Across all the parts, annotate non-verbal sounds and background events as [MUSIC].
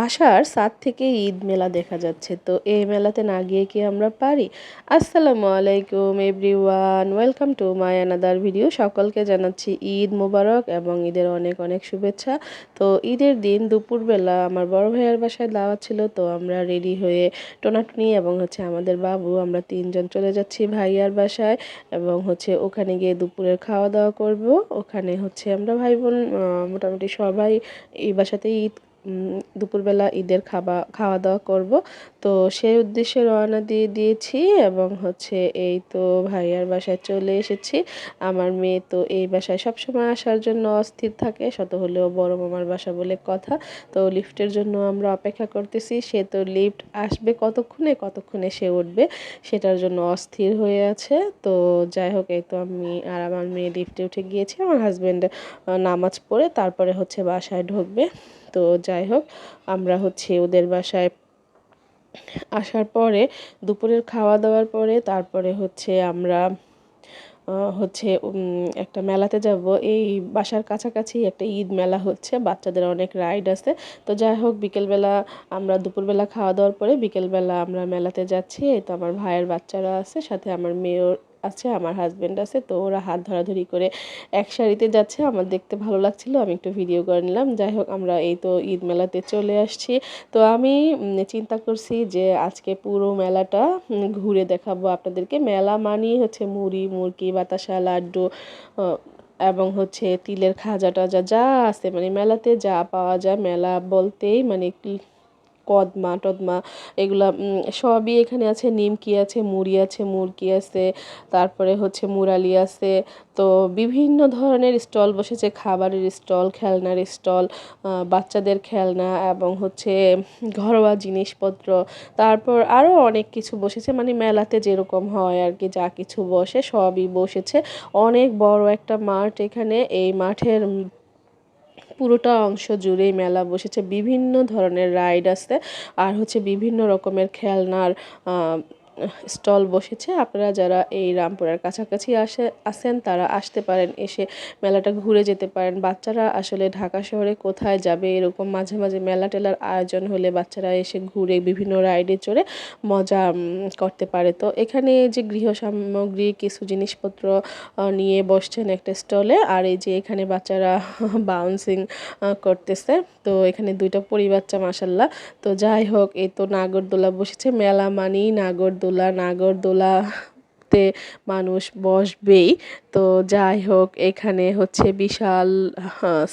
বাসার সাত থেকে ঈদ মেলা দেখা যাচ্ছে। তো এই মেলাতে না গিয়ে কি আমরা পারি? আসসালামু আলাইকুম everyone, welcome to my another video. সকলকে জানাচ্ছি ঈদ মোবারক এবং ঈদের অনেক অনেক শুভেচ্ছা। তো ঈদের দিন দুপুরবেলা আমার বড় ভাইয়ের বাসায় দাওয়াত ছিল, তো আমরা রেডি হয়ে টোনাটুনি এবং হচ্ছে আমাদের বাবু, আমরা তিনজন চলে যাচ্ছি ভাইয়ার বাসায় এবং হচ্ছে ওখানে গিয়ে দুপুরের খাওয়া দাওয়া করব। ওখানে হচ্ছে আমরা ভাই বোন মোটামুটি সবাই এই বাসাতেই ঈদ দুপুরবেলা ঈদের খাবা খাওয়া দাওয়া করব। তো সেই উদ্দেশ্যে রওনা দিয়ে দিয়েছি এবং হচ্ছে এই তো ভাইয়ার বাসায় চলে এসেছি। আমার মেয়ে তো এই বাসায় সবসময় আসার জন্য অস্থির থাকে, শত হলেও বড় মামার বাসা বলে কথা। তো লিফটের জন্য আমরা অপেক্ষা করতেছি, সে তো লিফট আসবে কতক্ষণে কতক্ষণে সে উঠবে সেটার জন্য অস্থির হয়ে আছে। তো যাই হোক, এই তো আমি আর আমার মেয়ে লিফটে উঠে গিয়েছি, আমার হাজব্যান্ড নামাজ পড়ে তারপরে হচ্ছে বাসায় ঢুকবে। তো যাই হোক, আমরা হচ্ছে ওদের বাসায় আসার পরে, দুপুরের খাওয়া দাওয়ার পরে, তারপরে হচ্ছে আমরা হচ্ছে একটা মেলাতে যাব। এই বাসার কাছাকাছি একটা ঈদ মেলা হচ্ছে, বাচ্চাদের অনেক রাইড আছে। তো যাই হোক, বিকেলবেলা আমরা দুপুরবেলা খাওয়া দাওয়ার পরে, বিকেলবেলা আমরা মেলাতে যাচ্ছি। এই তো আমার ভাইয়ের বাচ্চারা আছে, সাথে আমার মেয়ের আছে, আমার হাজব্যান্ড আছে, তো ওরা হাত ধরাধরি করে এক সারিতে যাচ্ছে। আমার দেখতে ভালো লাগছিল, আমি একটু ভিডিও করে নিলাম। যাই হোক, আমরা এই তো ঈদ মেলাতে চলে আসছি। তো আমি চিন্তা করছি যে আজকে পুরো মেলাটা ঘুরে দেখাবো আপনাদেরকে। মেলা মানেই হচ্ছে মুড়ি, মুরগি, বাতাসা, লাড্ডু এবং হচ্ছে তিলের খাজা টাজা যা আছে। মানে মেলাতে যা পাওয়া যায়, মেলা বলতেই মানে কদমা, টদমা, এগুলা সবই এখানে আছে। নিমকি আছে, মুড়ি আছে মুরগি আছে, তারপরে হচ্ছে মুরালি আছে। তো বিভিন্ন ধরনের স্টল বসেছে, খাবারের স্টল, খেলনার স্টল বাচ্চাদের খেলনা এবং হচ্ছে ঘরোয়া জিনিসপত্র। তারপর আরও অনেক কিছু বসেছে মানে মেলাতে যেরকম হয় আর কি, যা কিছু বসে সবই বসেছে। অনেক বড় একটা মাঠ এখানে, এই মাঠের পুরোটা অংশ জুড়েই মেলা বসেছে। বিভিন্ন ধরনের রাইড আছে আর হচ্ছে বিভিন্ন রকমের খেলনার স্টল বসেছে। আপনারা যারা এই রামপুরার কাছাকাছি আসে আসেন তারা আসতে পারেন, এসে মেলাটা ঘুরে যেতে পারেন। বাচ্চারা আসলে ঢাকা শহরে কোথায় যাবে এরকম মাঝে মাঝে মেলা টেলার আয়োজন হলে বাচ্চারা এসে ঘুরে বিভিন্ন রাইডে চড়ে মজা করতে পারে। তো এখানে যে গৃহ সামগ্রী, কিছু জিনিসপত্র নিয়ে বসছেন একটা স্টলে, আর এই যে এখানে বাচ্চারা [LAUGHS] বাউন্সিং করতেছে। তো এখানে দুইটা পরিবাচ্চা মাসাল্লাহ তো যাই হোক, এই তো নাগরদোলা বসেছে। মেলা মানেই নাগরদোলা। দোলা নাগরদোলাতে মানুষ বসবেই। তো যাই হোক, এখানে হচ্ছে বিশাল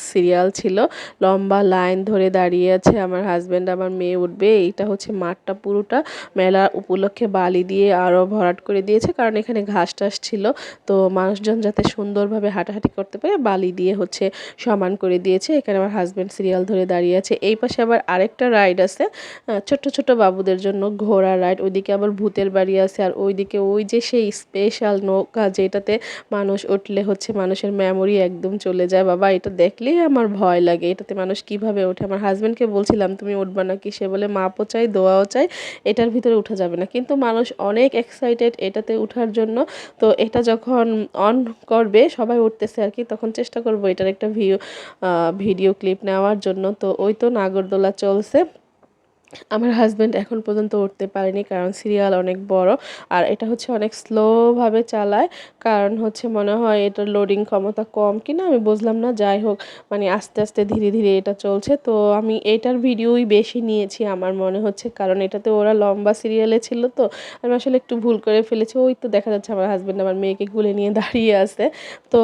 সিরিয়াল ছিল। লম্বা লাইন ধরে দাঁড়িয়ে আছে আমার হাজব্যান্ড আমার মেয়ে উঠবে। এইটা হচ্ছে মাঠটা পুরোটা। মেলা উপলক্ষে বালি দিয়ে আরও ভরাট করে দিয়েছে, কারণ এখানে ঘাস টাস ছিল। তো মানুষজন যাতে সুন্দরভাবে হাঁটাহাঁটি করতে পারে, বালি দিয়ে হচ্ছে সমান করে দিয়েছে। এখানে আমার হাজব্যান্ড সিরিয়াল ধরে দাঁড়িয়ে আছে এই পাশে আবার আরেকটা রাইড আছে ছোট্ট ছোট বাবুদের জন্য ঘোড়া রাইড ওইদিকে আবার ভূতের বাড়ি আছে, আর ওইদিকে ওই যে সেই স্পেশাল নৌকা যেটাতে মানুষ উঠলে হচ্ছে মানুষের মেমোরি একদম চলে যায়। বাবা, এটা দেখলেই আমার ভয় লাগে। এটাতে মানুষ কীভাবে ওঠে? আমার হাজব্যান্ডকে বলছিলাম, তুমি উঠবা নাকি? সে বলে, মাপও চাই, দোয়াও চাই, এটার ভিতরে উঠা যাবে না। কিন্তু মানুষ অনেক এক্সাইটেড এটাতে উঠার জন্য। তো এটা যখন অন করবে, সবাই উঠতেছে আর কি, তখন চেষ্টা করব এটার একটা ভিডিও ভিডিও ক্লিপ নেওয়ার জন্য। তো ওই তো নাগরদোলা চলছে। আমার হাজব্যান্ড এখন পর্যন্ত উঠতে পারেনি কারণ সিরিয়াল অনেক বড় আর এটা হচ্ছে অনেক স্লোভাবে চালায়। কারণ হচ্ছে মনে হয় এটার লোডিং ক্ষমতা কম কিনা আমি বুঝলাম না। যাই হোক মানে আস্তে আস্তে ধীরে ধীরে এটা চলছে। তো আমি এটার ভিডিওই বেশি নিয়েছি আমার মনে হচ্ছে। কারণ এটাতে ওরা লম্বা সিরিয়ালে ছিল তো, আমি আসলে একটু ভুল করে ফেলেছি। ওই তো দেখা যাচ্ছে আমার হাজব্যান্ড আমার মেয়েকে গুলে নিয়ে দাঁড়িয়ে আছে। তো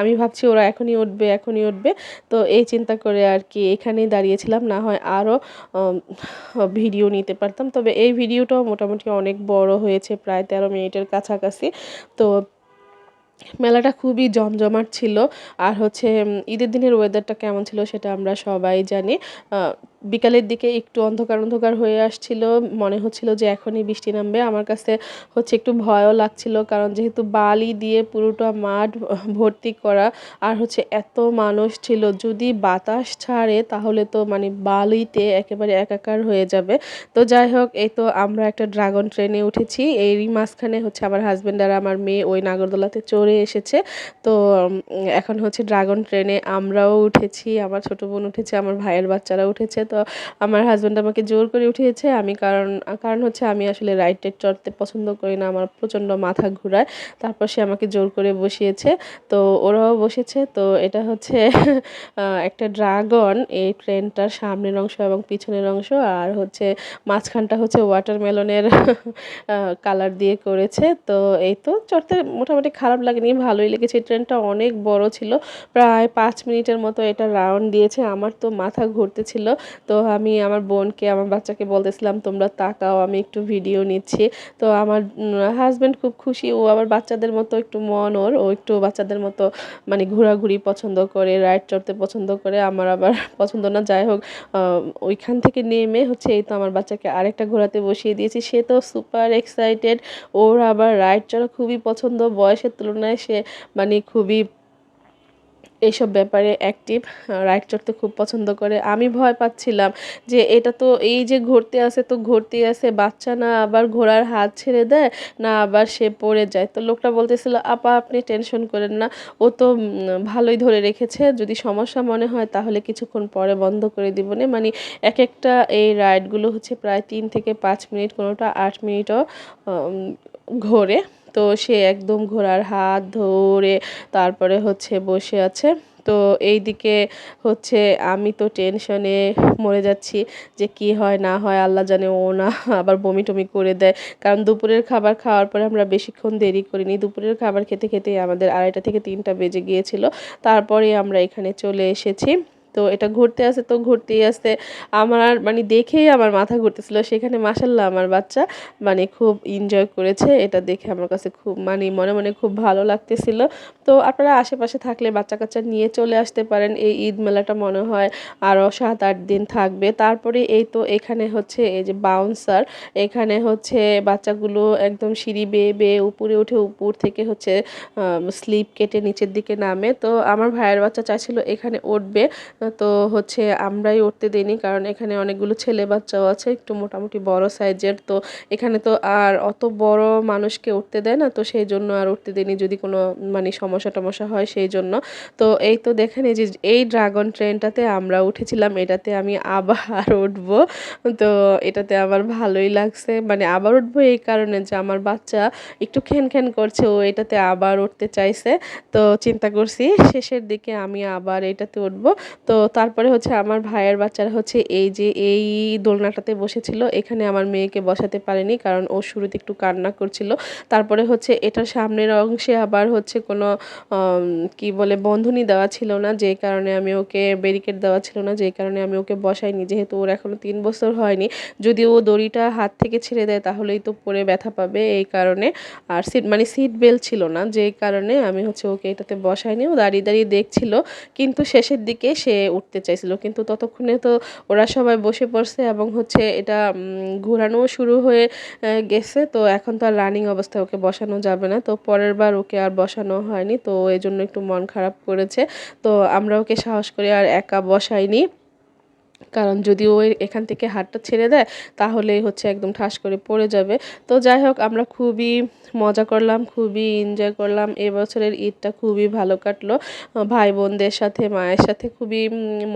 আমি ভাবছি ওরা এখনই উঠবে এখনই উঠবে। তো এই চিন্তা করে আর কি এখানেই দাঁড়িয়েছিলাম। না হয় আরও ভিডিও নিতে পারতাম। তবে এই ভিডিওটাও মোটামুটি অনেক বড় হয়েছে, প্রায় তেরো মিনিটের কাছাকাছি। তো মেলাটা খুবই জমজমাট ছিল। আর হচ্ছে ঈদের দিনের ওয়েদারটা কেমন ছিল সেটা আমরা সবাই জানি। বিকালের দিকে একটু অন্ধকার অন্ধকার হয়ে আসছিল। মনে হচ্ছিল যে এখনই বৃষ্টি নামবে। আমার কাছে হচ্ছে একটু ভয়ও লাগছিল কারণ যেহেতু বালি দিয়ে পুরোটা মাঠ ভর্তি করা আর হচ্ছে এত মানুষ ছিল, যদি বাতাস ছাড়ে তাহলে তো মানে বালিতে একেবারে একাকার হয়ে যাবে। তো যাই হোক, এই তো আমরা একটা ড্রাগন ট্রেনে উঠেছি। এরই মাঝখানে হচ্ছে আমার হাজব্যান্ড আর আমার মেয়ে ওই নাগরদোলাতে চড়ে এসেছে। তো এখন হচ্ছে ড্রাগন ট্রেনে আমরাও উঠেছি, আমার ছোটো বোন উঠেছে, আমার ভাইয়ের বাচ্চারা উঠেছে। তো তো আমার হাজব্যান্ড আমাকে জোর করে উঠিয়েছে। আমি কারণ কারণ হচ্ছে আমি আসলে রাইড টাইড চড়তে পছন্দ করি না। আমার প্রচণ্ড মাথা ঘুরায়। তারপর সে আমাকে জোর করে বসিয়েছে। তো ওরাও বসেছে। তো এটা হচ্ছে [LAUGHS] একটা ড্রাগন এই ট্রেনটার সামনের অংশ এবং পিছনের অংশ। আর হচ্ছে মাঝখানটা হচ্ছে ওয়াটারমেলনের কালার [LAUGHS] দিয়ে করেছে। তো এই তো চড়তে মোটামুটি খারাপ লাগেনি। ভালোই লেগেছে। ট্রেনটা অনেক বড় ছিল। প্রায় পাঁচ মিনিটের মতো এটা রাউন্ড দিয়েছে। আমার তো মাথা ঘুরতেছিল তো আমি আমার বোনকে, আমার বাচ্চাকে বলতেছিলাম, তোমরা তাকাও, আমি একটু ভিডিও নিচ্ছি। তো আমার হাজব্যান্ড খুব খুশি। ও আবার বাচ্চাদের মতো একটু মন ওর, ও একটু বাচ্চাদের মতো মানে ঘোরাঘুরি পছন্দ করে রাইড চড়তে পছন্দ করে। আমার আবার [LAUGHS] পছন্দ না, যাই হোক ওইখান থেকে নেমে হচ্ছে এই তো আমার বাচ্চাকে আরেকটা ঘোরাতে বসিয়ে দিয়েছি। সে তো সুপার এক্সাইটেড ওর আবার রাইড চড়া খুবই পছন্দ। বয়সের তুলনায় সে মানে খুবই এইসব ব্যাপারে অ্যাক্টিভ রাইড চড়তে খুব পছন্দ করে। আমি ভয় পাচ্ছিলাম যে এটা তো এই যে ঘুরতে আসে তো ঘুরতে আসে, বাচ্চা না আবার ঘোড়ার হাত ছেড়ে দেয়, না আবার সে পড়ে যায়। তো লোকটা বলতেছিল, আপা, আপনি টেনশন করেন না, ও তো ভালোই ধরে রেখেছে, যদি সমস্যা মনে হয় তাহলে কিছুক্ষণ পরে বন্ধ করে দিব না। মানে এক একটা এই রাইডগুলো হচ্ছে প্রায় তিন থেকে পাঁচ মিনিট, কোনোটা আট মিনিটও ঘোরে। তো সে একদম ঘোড়ার হাত ধরে তারপরে হচ্ছে বসে আছে। তো এই দিকে হচ্ছে আমি তো টেনশনে মরে যাচ্ছি যে কি হয়, না হয়, আল্লাহ জানে ও না, আবার বমি টমি করে দেয়। কারণ দুপুরের খাবার খাওয়ার পরে আমরা বেশিক্ষণ দেরি করিনি। দুপুরের খাবার খেতে খেতে আমাদের আড়াইটা থেকে তিনটা বেজে গিয়েছিল। তারপরে আমরা এখানে চলে এসেছি। তো এটা ঘুরতে আসে, তো ঘুরতেই আসে। আমার মানে দেখেই আমার মাথা ঘুরতেছিল। সেখানে মাসাল্লাহ আমার বাচ্চা মানে খুব এনজয় করেছে। এটা দেখে আমার কাছে খুব মানে মনে মনে খুব ভালো লাগতেছিল। তো আপনারা আশেপাশে থাকলে বাচ্চা কাচ্চা নিয়ে চলে আসতে পারেন। এই ঈদ মেলাটা মনে হয় আরও সাত আট দিন থাকবে। তারপরে এই তো এখানে হচ্ছে এই যে বাউন্সার এখানে হচ্ছে বাচ্চাগুলো একদম সিঁড়ি বেয়ে বেয়ে উপরে উঠে উপর থেকে হচ্ছে স্লিপ কেটে নিচের দিকে নামে। তো আমার ভাইয়ের বাচ্চা চাইছিল এখানে উঠবে। তো হচ্ছে আমরাই উঠতে দিইনি, কারণ এখানে অনেকগুলো ছেলে বাচ্চাও আছে, একটু মোটামুটি বড় সাইজের। তো এখানে তো আর অত বড় মানুষকে উঠতে দেয় না, তো সেই জন্য আর উঠতে দিইনি যদি কোনো মানে সমস্যা টমস্যা হয় সেই জন্য। তো এই তো দেখেন এই যে, এই ড্রাগন ট্রেনটাতে আমরা উঠেছিলাম, এটাতে আমি আবার উঠব। তো এটাতে আমার ভালোই লাগছে মানে আবার উঠবো এই কারণে যে আমার বাচ্চা একটু খ্যান খ্যান করছে, ও এটাতে আবার উঠতে চাইছে। তো চিন্তা করছি, শেষের দিকে আমি আবার এটাতে উঠবো। তো তো তারপরে হচ্ছে আমার ভাইয়ের বাচ্চারা হচ্ছে এই যে এই দোলনাটাতে বসেছিল, এখানে আমার মেয়েকে বসাতে পারেনি কারণ ও শুরুতে একটু কান্না করছিল। তারপরে হচ্ছে এটার সামনের অংশে আবার হচ্ছে কোনো কি বলে, বন্ধনী দেওয়া ছিল না, যে কারণে আমি ওকে ব্যারিকেড দেওয়া ছিল না, যে কারণে আমি ওকে বসাইনি। যেহেতু ওর এখনও তিন বছর হয়নি যদি ও দড়িটা হাত থেকে ছেড়ে দেয় তাহলেই তো পরে ব্যথা পাবে এই কারণে। আর সিট মানে সিট বেল্ট ছিল না যেই কারণে আমি হচ্ছে ওকে এটাতে বসাইনি, ও দাঁড়িয়ে দাঁড়িয়ে দেখছিল। কিন্তু শেষের দিকে সে উঠতে চাইছিল। কিন্তু ততক্ষণে তো ওরা সবাই বসে পড়ছে এবং হচ্ছে এটা ঘোরানোও শুরু হয়ে গেছে। তো এখন তো আর রানিং অবস্থায় ওকে বসানো যাবে না। তো পরের বার ওকে আর বসানো হয়নি। তো এই জন্য একটু মন খারাপ করেছে। তো আমরা ওকে সাহস করে আর একা বসাইনি। কারণ যদি ও এখান থেকে হাতটা ছেড়ে দেয়, তাহলে হচ্ছে একদম ঠাস করে পড়ে যাবে। তো যাই হোক, আমরা খুবই মজা করলাম, খুবই এনজয় করলাম। এবছরের ঈদটা খুবই ভালো কাটলো। ভাই বোনদের সাথে, মায়ের সাথে খুবই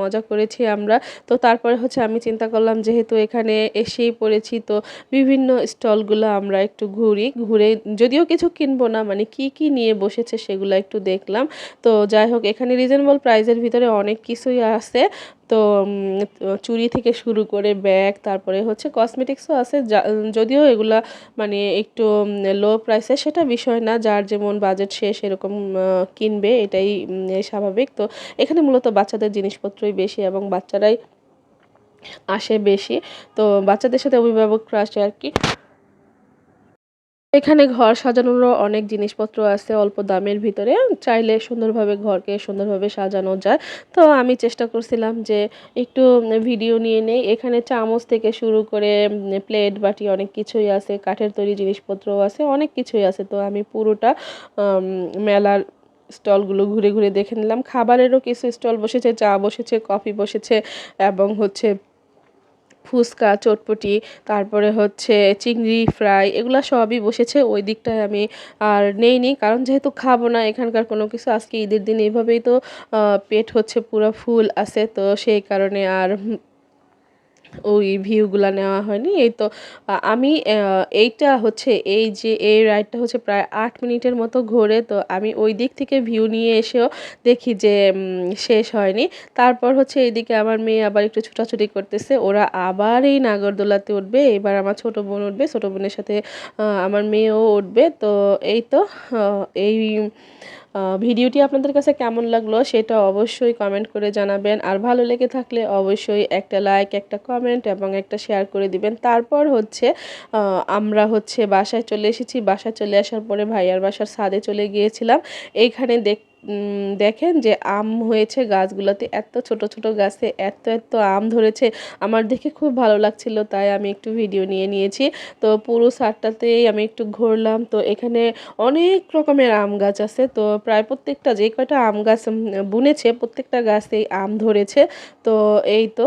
মজা করেছি আমরা। তো তারপরে হচ্ছে আমি চিন্তা করলাম, যেহেতু এখানে এসেই পড়েছি, তো বিভিন্ন স্টলগুলো আমরা একটু ঘুরি। ঘুরে যদিও কিছু কিনবো না মানে কি কি নিয়ে বসেছে সেগুলো একটু দেখলাম। তো যাই হোক, এখানে রিজনেবল প্রাইজের ভিতরে অনেক কিছুই আছে। তো চুড়ি থেকে শুরু করে ব্যাগ, তারপরে হচ্ছে কসমেটিক্সও আছে যদিও এগুলা মানে একটু লো প্রাইসে সেটা বিষয় না, যার যেমন বাজেট শেষ এরকম কিনবে, এটাই স্বাভাবিক। তো এখানে মূলত বাচ্চাদের জিনিসপত্রই বেশি এবং বাচ্চারাই আসে বেশি। তো বাচ্চাদের সাথে অভিভাবকরা আসে আর কি। এখানে ঘর সাজানোরও অনেক জিনিসপত্র আছে অল্প দামের ভিতরে। চাইলে সুন্দরভাবে ঘরকে সুন্দরভাবে সাজানো যায়। তো আমি চেষ্টা করছিলাম যে একটু ভিডিও নিয়ে নেই। এখানে চামচ থেকে শুরু করে প্লেট, বাটি অনেক কিছুই আছে, কাঠের তৈরি জিনিসপত্রও আছে, অনেক কিছুই আছে। তো আমি পুরোটা মেলার স্টলগুলো ঘুরে ঘুরে দেখে নিলাম। খাবারেরও কিছু স্টল বসেছে, চা বসেছে, কফি বসেছে এবং হচ্ছে ফুচকা, চটপটি, তারপরে হচ্ছে চিংড়ি ফ্রাই, এগুলো সবই বসেছে। ওই দিকটায় আমি আর নেইনি, কারণ যেহেতু খাব না, এখানকার কোনো কিছু, আজকে ঈদের দিন এইভাবেই তো পেট হচ্ছে পুরো ফুল আছে, তো সেই কারণে আর ওই ভিউগুলা নেওয়া হয়নি। এই তো আমি এইটা হচ্ছে এই যে এই রাইডটা হচ্ছে প্রায় আট মিনিটের মতো ঘোরে। তো আমি ওই দিক থেকে ভিউ নিয়ে এসেও দেখি যে শেষ হয়নি। তারপর হচ্ছে এইদিকে আমার মেয়ে আবার একটু ছোটাছুটি করতেছে। ওরা আবার এই নাগরদোলাতে উঠবে, এবার আমার ছোট বোন উঠবে, ছোট বোনের সাথে আমার মেয়েও উঠবে। তো এই তো এই ভিডিওটি আপনাদের কাছে কেমন লাগল সেটা অবশ্যই কমেন্ট করে জানাবেন। আর ভালো লেগে থাকলে অবশ্যই একটা লাইক একটা কমেন্ট এবং একটা শেয়ার করে দিবেন। তারপর হচ্ছে আমরা হচ্ছে বাসায় চলে এসেছি। বাসায় চলে আসার পরে ভাইয়ার বাসার ছাদে চলে গিয়েছিলাম। এইখানে দেখ দেখেন যে আম হয়েছে গাছগুলোতে, এত ছোট ছোট গাছে এত এত আম ধরেছে। আমার দেখে খুব ভালো লাগছিল, তাই আমি একটু ভিডিও নিয়ে নিয়েছি। তো পুরো সারটাতেই আমি একটু ঘুরলাম। তো এখানে অনেক রকমের আম গাছ আছে। তো প্রায় প্রত্যেকটা যে কয়টা আম গাছ বুনেছে, প্রত্যেকটা গাছেই আম ধরেছে। তো এই তো।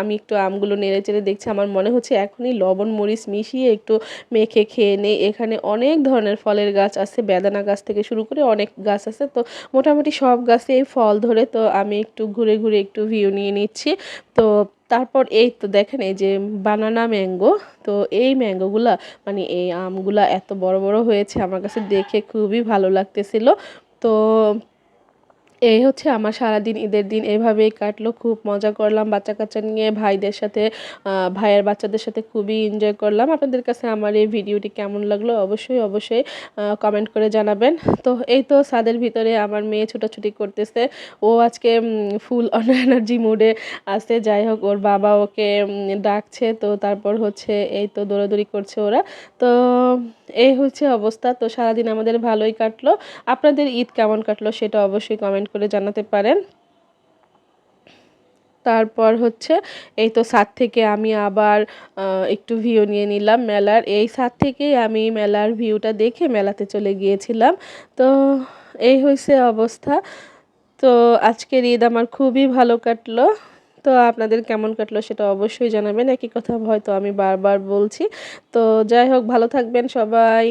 আমি একটু আমগুলো নেড়ে চেড়ে দেখছি। আমার মনে হচ্ছে এখনই লবণ, মরিচ মিশিয়ে একটু মেখে খেয়ে নেই। এখানে অনেক ধরনের ফলের গাছ আছে, বেদানা গাছ থেকে শুরু করে অনেক গাছ আছে। তো মোটামুটি সব গাছেই ফল ধরে। তো আমি একটু ঘুরে ঘুরে একটু ভিউ নিয়ে নিচ্ছি। তো তারপর এই তো দেখেন, এই যে বানানা ম্যাঙ্গো তো এই ম্যাঙ্গোগুলা মানে এই আমগুলা এত বড় বড় হয়েছে, আমার কাছে দেখে খুবই ভালো লাগতেছিল। তো এই হচ্ছে আমার সারাদিন ঈদের দিন। এভাবেই কাটলো। খুব মজা করলাম বাচ্চা কাচ্চা নিয়ে। ভাইদের সাথে ভাইয়ের বাচ্চাদের সাথে খুবই এনজয় করলাম। আপনাদের কাছে আমার এই ভিডিওটি কেমন লাগল? অবশ্যই অবশ্যই কমেন্ট করে জানাবেন। তো এই তো ছাদের ভিতরে আমার মেয়ে ছোটাছুটি করতেছে। ও আজকে ফুল অন এনার্জি মুডে আছে। যাই হোক, ওর বাবা ওকে ডাকছে। তো তারপর হচ্ছে এই তো দৌড়াদৌড়ি করছে ওরা। তো এই হচ্ছে অবস্থা। তো সারাদিন আমাদের ভালোই কাটলো। আপনাদের ঈদ কেমন কাটলো সেটা অবশ্যই কমেন্ট করে জানাতে পারেন। তারপর হচ্ছে, এই তো সাত থেকে আমি আবার একটু ভিউ নিয়ে নিলাম মেলার। এই সাত থেকেই আমি মেলার ভিউটা দেখে মেলাতে চলে গিয়েছিলাম। তো এই হয়েছে অবস্থা। তো আজকের ঈদ আমার খুবই ভালো কাটলো। তো আপনাদের কেমন কাটলো সেটা অবশ্যই জানাবেন। একই কথা হয়তো আমি বারবার বলছি। তো যাই হোক, ভালো থাকবেন সবাই।